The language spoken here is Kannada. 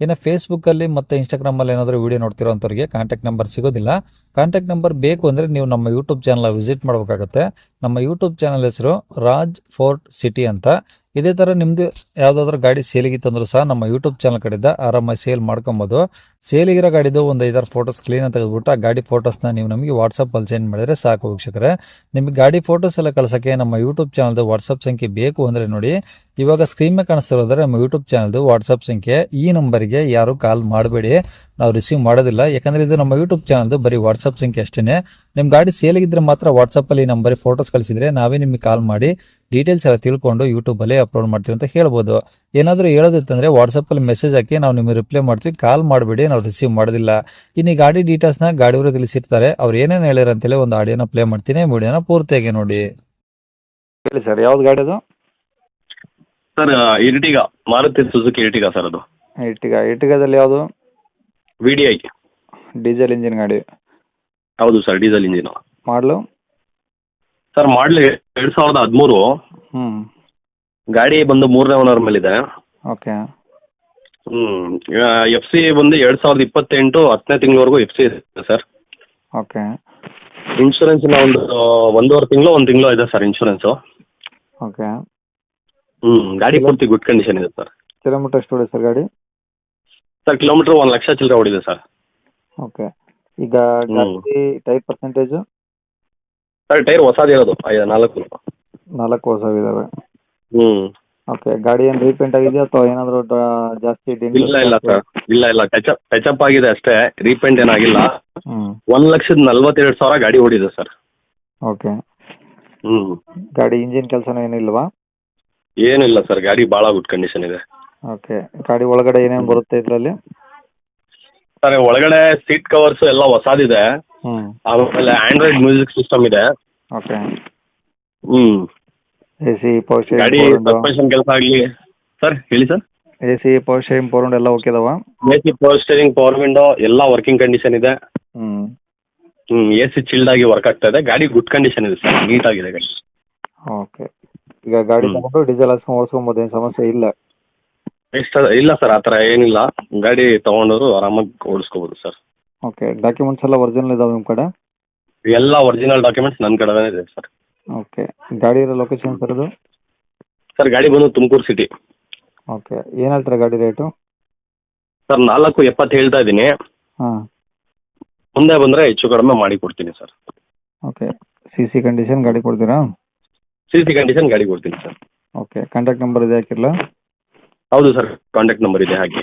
ಇನ್ನು ಫೇಸ್ಬುಕ್ಕಲ್ಲಿ ಮತ್ತು ಇನ್ಸ್ಟಾಗ್ರಾಮಲ್ಲಿ ಏನಾದರೂ ವೀಡಿಯೋ ನೋಡ್ತಿರೋ ಅಂಥವ್ರಿಗೆ ಕಾಂಟ್ಯಾಕ್ಟ್ ನಂಬರ್ ಸಿಗೋದಿಲ್ಲ. ಕಾಂಟ್ಯಾಕ್ಟ್ ನಂಬರ್ ಬೇಕು ಅಂದರೆ ನೀವು ನಮ್ಮ ಯೂಟ್ಯೂಬ್ ಚಾನಲ್ ವಿಸಿಟ್ ಮಾಡಬೇಕಾಗತ್ತೆ. ನಮ್ಮ ಯೂಟ್ಯೂಬ್ ಚಾನಲ್ ಹೆಸರು ರಾಜ್ ಫೋರ್ಟ್ ಸಿಟಿ ಅಂತ. ಇದೇ ಥರ ನಿಮ್ಮದು ಯಾವುದಾದ್ರೂ ಗಾಡಿ ಸೇಲಿಗಿತ್ತಂದ್ರೂ ಸಹ ನಮ್ಮ ಯೂಟ್ಯೂಬ್ ಚಾನಲ್ ಕಡೆಯಿಂದ ಆರಾಮಾಗಿ ಸೇಲ್ ಮಾಡ್ಕೊಬೋದು. ಸೇಲಿಗಿರೋ ಗಾಡಿದು ಒಂದು ಐದಾರು ಫೋಟೋಸ್ ಕ್ಲೀನ್ ಅಂತ ತೆಗೆದುಬಿಟ್ಟು ಆ ಗಾಡಿ ಫೋಟೋಸ್ನ ನೀವು ನಮಗೆ ವಾಟ್ಸಪ್ಪಲ್ಲಿ ಸೆಂಡ್ ಮಾಡಿದರೆ ಸಾಕು ವೀಕ್ಷಕರೇ. ನಿಮಗೆ ಗಾಡಿ ಫೋಟೋಸ್ ಎಲ್ಲ ಕಳ್ಸೋಕ್ಕೆ ನಮ್ಮ ಯೂಟ್ಯೂಬ್ ಚಾನಲ್ದು ವಾಟ್ಸಪ್ ಸಂಖ್ಯೆ ಬೇಕು ಅಂದರೆ ನೋಡಿ ಇವಾಗ ಸ್ಕ್ರೀನ್ ಮೇಲೆ ಕಾಣಿಸ್ತಿರೋದ್ರೆ ನಮ್ಮ ಯೂಟ್ಯೂಬ್ ಚಾನಲ್ದು ವಾಟ್ಸಪ್ ಸಂಖ್ಯೆ. ಈ ನಂಬರ್ಗೆ ಯಾರು ಕಾಲ್ ಮಾಡಬೇಡಿ. ನಾವು ರಿಸೀವ್ ಮಾಡೋದಿಲ್ಲ. ಯಾಕಂದ್ರೆ ಇದು ನಮ್ಮ ಯೂಟ್ಯೂಬ್ ಚಾನಲ್ದು ಬರೀ ವಾಟ್ಸಪ್ ಸಂಖ್ಯೆ ಅಷ್ಟೇ ನಿಮ್ಮ ಗಾಡಿ ಸೇಲಿಗಿದ್ರೆ ಮಾತ್ರ ವಾಟ್ಸಪ್ಪಲ್ಲಿ ಈ ನಂಬರ್ ಫೋಟೋಸ್ ಕಳಿಸಿದ್ರೆ ನಾವೇ ನಿಮಗೆ ಕಾಲ್ ಮಾಡಿ ಡೀಟೇಲ್ಸ್ ಎಲ್ಲ ತಿಳ್ಕೊಂಡು ಯೂಟ್ಯೂಬಲ್ಲಿ ಅಪ್ಲೋಡ್ ಮಾಡ್ತೀವಿ ಅಂತ ಹೇಳ್ಬೋದು. ಏನಾದರೂ ಹೇಳೋದಿತ್ತಂದರೆ ವಾಟ್ಸಪ್ಪಲ್ಲಿ ಮೆಸೇಜ್ ಹಾಕಿ ನಾವು ನಿಮಗೆ ರಿಪ್ಲೈ ಮಾಡ್ತೀವಿ. ಕಾಲ್ ಮಾಡಬೇಡಿ, ನಾವು ರಿಸೀವ್ ಮಾಡೋದಿಲ್ಲ. ಇನ್ನು ಈ ಗಾಡಿ ಡೀಟೇಲ್ಸ್ನ ಗಾಡಿಯವರು ತಿಳಿಸಿರ್ತಾರೆ. ಅವ್ರು ಏನೇನು ಹೇಳಿರಂತೇಳಿ ಒಂದು ಆಡಿಯೋನ ಪ್ಲೇ ಮಾಡ್ತೀನಿ. ವಿಡಿಯೋನ ಪೂರ್ತಿಯಾಗಿ ನೋಡಿ. ಹೇಳಿ ಸರ್ ಯಾವ್ದು ಗಾಡಿ ಅದು? Sir Ertiga Maruti Suzuki Ertiga sir ಅದು. ಇರ್ಟಿಗ ಇರ್ಟಿಗಾದಲ್ಲಿ ಯಾವುದು? V D I diesel engine ಗಾಡಿ. ಹೌದು ಸರ್ ಡೀಸೆಲ್ ಇಂಜಿನು. ಮಾಡಲು? ಸರ್ ಮಾಡಲಿ ಎರಡು ಸಾವಿರದ ಹದಿಮೂರು. ಹ್ಞೂ ಗಾಡಿ ಬಂದು ಮೂರನೇ ಓನರ್ ಮೇಲಿದೆ. ಓಕೆ. ಹ್ಞೂ ಎಫ್ ಸಿ ಬಂದು ಎರಡು ಸಾವಿರದ ಇಪ್ಪತ್ತೆಂಟು ಹತ್ತನೇ ತಿಂಗಳವರೆಗೂ ಎಫ್ ಸಿ ಇದೆ ಸರ್. ಓಕೆ. ಇನ್ಶೂರೆನ್ಸಿನ ಒಂದು ಒಂದೂವರೆ ತಿಂಗಳು ಒಂದು ತಿಂಗಳು ಇದೆ ಸರ್ ಇನ್ಶೂರೆನ್ಸು ಓಕೆ. ಹ್ಞೂ ಗಾಡಿ ಪೂರ್ತಿ ಗುಡ್ ಕಂಡೀಷನ್ ಇದೆ ಸರ್. ಕಿಲೋಮೀಟರ್ ಎಷ್ಟು ಹೊಡೆ ಸರ್ ಗಾಡಿ? ಸರ್ ಕಿಲೋಮೀಟರ್ ಒಂದು ಲಕ್ಷ ಚಿಲ್ಲರೆ ಹೊಡಿದೆ ಸರ್. ಓಕೆ. ಈಗ ಗಾಡಿ ಟೈರ್ ಪರ್ಸೆಂಟೇಜ್ ಸರ್ ಟೈರ್ ಹೊಸದಿರೋದು ಐದು ನಾಲ್ಕು. ನಾಲ್ಕು ಹೊಸವಿದಾವೆ ಹ್ಮ್. ಓಕೆ ಗಾಡಿ ಏನು ರೀಪೇಂಟ್ ಆಗಿದೆಯಾ ಅಥವಾ ಏನಾದರೂ ಜಾಸ್ತಿ ಇಲ್ಲ ಇಲ್ಲ ಸರ್. ಇಲ್ಲ ಇಲ್ಲ. ಟಚ್ ಅಪ್ ಆಗಿದೆ ಅಷ್ಟೇ. ರೀಪೇಂಟ್ ಏನಾಗಿಲ್ಲ ಹ್ಮ್. ಒಂದು ಲಕ್ಷದ ನಲ್ವತ್ತೆರಡು ಸಾವಿರ ಗಾಡಿ ಓಡಿದೆ ಸರ್. ಓಕೆ. ಹ್ಮ್. ಗಾಡಿ ಇಂಜಿನ್ ಕೆಲಸನೂ ಏನಿಲ್ವಾ? ಏನಿಲ್ಲ ಸರ್ ಗಾಡಿ ಭಾಳ ಗುಡ್ ಕಂಡೀಷನ್ ಇದೆ. ಓಕೆ ಗಾಡಿ ಒಳಗಡೆ ಏನೇನು ಬರುತ್ತೆ ಇದರಲ್ಲಿ? ಸರ್ ಒಳಗಡೆ ಸೀಟ್ ಕವರ್ಸ್ ಎಲ್ಲ ಹೊಸದಿದೆ. ಹ್ಞೂ ಆಮೇಲೆ ಆಂಡ್ರಾಯ್ಡ್ ಮ್ಯೂಸಿಕ್ ಸಿಸ್ಟಮ್ ಇದೆ. ಓಕೆ ಹ್ಮ್. ಎಸಿ ಸಿ ಪವರ್ ಗಾಡಿ ಸಸ್ಪೆನ್ಷನ್ ಕೆಲಸ ಆಗಲಿ. ಸರ್ ಹೇಳಿ sir. A C power steering power ಎಲ್ಲ ಓಕೆ ಅದಾವ? A C power steering power window ಎಲ್ಲ ವರ್ಕಿಂಗ್ ಕಂಡೀಷನ್ ಇದೆ. ಹ್ಮ್. ಎಸಿ ಎ ಸಿ ಚಿಲ್ಡ್ ಆಗಿ ವರ್ಕ್ ಆಗ್ತಾ ಇದೆ. ಗಾಡಿ ಗುಡ್ ಕಂಡೀಷನ್ ಇದೆ ಸರ್ ನೀಟಾಗಿದೆ ಗಾಡಿ. ಓಕೆ ಈಗ ಗಾಡಿ. ತಗೊಂಡು ಡೀಸೆಲ್ ಹಾಕ್ಸ್ಕೊಂಡು ಓಡಿಸ್ಕೊಂಬೋದು ಏನು ಸಮಸ್ಯೆ ಇಲ್ಲ. ಇಲ್ಲ ಸರ್ ಆ ಥರ ಏನಿಲ್ಲ. ಗಾಡಿ ತಗೊಂಡವರು ಆರಾಮಾಗಿ ಓಡಿಸ್ಕೋಬೋದು ಸರ್. ಓಕೆ ಡಾಕ್ಯುಮೆಂಟ್ಸ್ ಎಲ್ಲ ಒರಿಜಿನಲ್ ಇದಾವೆ ನಿಮ್ಮ ಕಡೆ? ಎಲ್ಲ ಒರಿಜಿನಲ್ ಡಾಕ್ಯುಮೆಂಟ್ಸ್ ನನ್ನ ಕಡೆನೇ ಇದೆ ಸರ್. ಓಕೆ ಗಾಡಿ ಇರೋ ಲೊಕೇಶನ್ ಸರ್ ಅದು? ಸರ್ ಗಾಡಿ ಬಂದು ತುಮಕೂರು ಸಿಟಿ ಓಕೆ ಏನು ಹೇಳ್ತಾರೆ ಗಾಡಿ ರೇಟು ಸರ್ ನಾಲ್ಕು ಎಪ್ಪತ್ತು ಹೇಳ್ತಾ ಇದ್ದೀನಿ. ಹಾಂ. ಮುಂದೆ ಬಂದರೆ ಹೆಚ್ಚು ಕಡಿಮೆ ಮಾಡಿ ಕೊಡ್ತೀನಿ sir. Okay C C condition ಗಾಡಿ ಕೊಡ್ತೀರಾ? ಸಿ ಕಂಡೀಷನ್ ಗಾಡಿ ಕೊಡ್ತೀನಿ ಸರ್. ಓಕೆ ಕಾಂಟ್ಯಾಕ್ಟ್ ನಂಬರ್ ಇದೆ ಹಾಕಿರಲ್ಲ ಹೌದು ಸರ್ ಕಾಂಟ್ಯಾಕ್ಟ್ ನಂಬರ್ ಇದೆ ಹಾಗೆ.